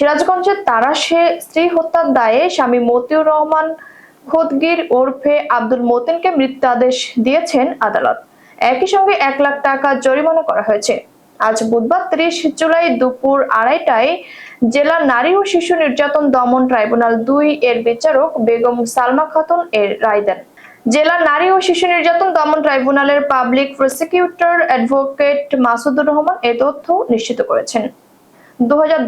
সিরাজগঞ্জের তারাশে স্ত্রী হত্যার দায়ে স্বামী মতিউর রহমান খোদগির ওরফে আব্দুল মতিনকে মৃত্যুাদেশ দিয়েছেন আদালত। একই সঙ্গে এক লাখ টাকা জরিমানা করা হয়েছে। আজ বুধবার ত্রিশ জুলাই দুপুর আড়াইটায় জেলা নারী ও শিশু নির্যাতন দমন ট্রাইব্যুনাল দুই এর বিচারক বেগম সালমা খাতুন এর রায় দেন। জেলা নারী ও শিশু নির্যাতন দমন ট্রাইব্যুনালের public prosecutor advocate Masudur Rahman এ তথ্য নিশ্চিত করেছেন।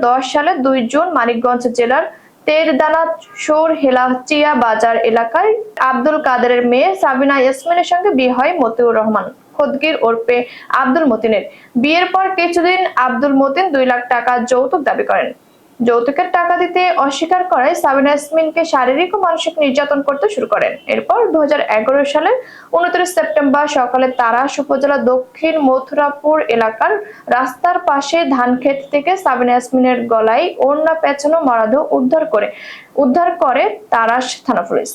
দশ সালে দুই জুন মানিকগঞ্জ জেলার তেরদানা সোর হেলাচিয়া বাজার এলাকায় আব্দুল কাদেরের মেয়ে সাবিনা ইয়াসমিনের সঙ্গে বিয়ে হয় মতিউর রহমান। খোদগির ওরপে আব্দুল মতিনের। বিয়ের পর কিছুদিন আব্দুল মতিন দুই লাখ টাকা যৌতুক দাবি করেন। যৌতুকের টাকা দিতে অস্বীকার করায় সাবিনা ইয়াসমিনকে শারীরিক ও মানসিক নির্যাতন করতে শুরু করেন। এরপর দু হাজার এগারো সালের উনত্রিশ সেপ্টেম্বর সকালে তারাস উপজেলা দক্ষিণ মথুরাপুর এলাকার রাস্তার পাশে ধানক্ষেত থেকে সাবিনা ইয়াসমিনের গলায় ওড়না পেছানো মরাদেহ উদ্ধার করে উদ্ধার করে তারাস থানা পুলিশ।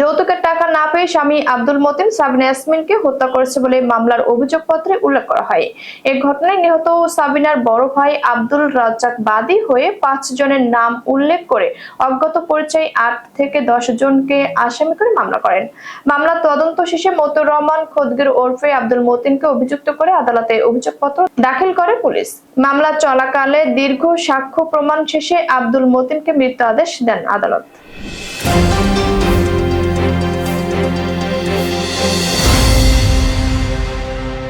যৌতুকের টাকা না পেয়ে স্বামী আব্দুল মতিন, সাবিনা ইয়াসমিনকে হত্যা করেছে বলে মামলার অভিযোগপত্রে উল্লেখ করা হয়। এ ঘটনায় নিহত সাবিনার বড় ভাই আব্দুল রাজ্জাক বাদী হয়ে পাঁচ জনের নাম উল্লেখ করে অজ্ঞাত পরিচয় আট থেকে দশ জনকে আসামি করে মামলা করেন। মামলার তদন্ত শেষে মতুর রহমান খোদগির ওরফে আব্দুল মতিনকে অভিযুক্ত করে আদালতে অভিযোগপত্র দাখিল করে পুলিশ। মামলা চলাকালে দীর্ঘ সাক্ষ্য প্রমাণ শেষে আব্দুল মতিনকে মৃত্যু আদেশ দেন আদালত।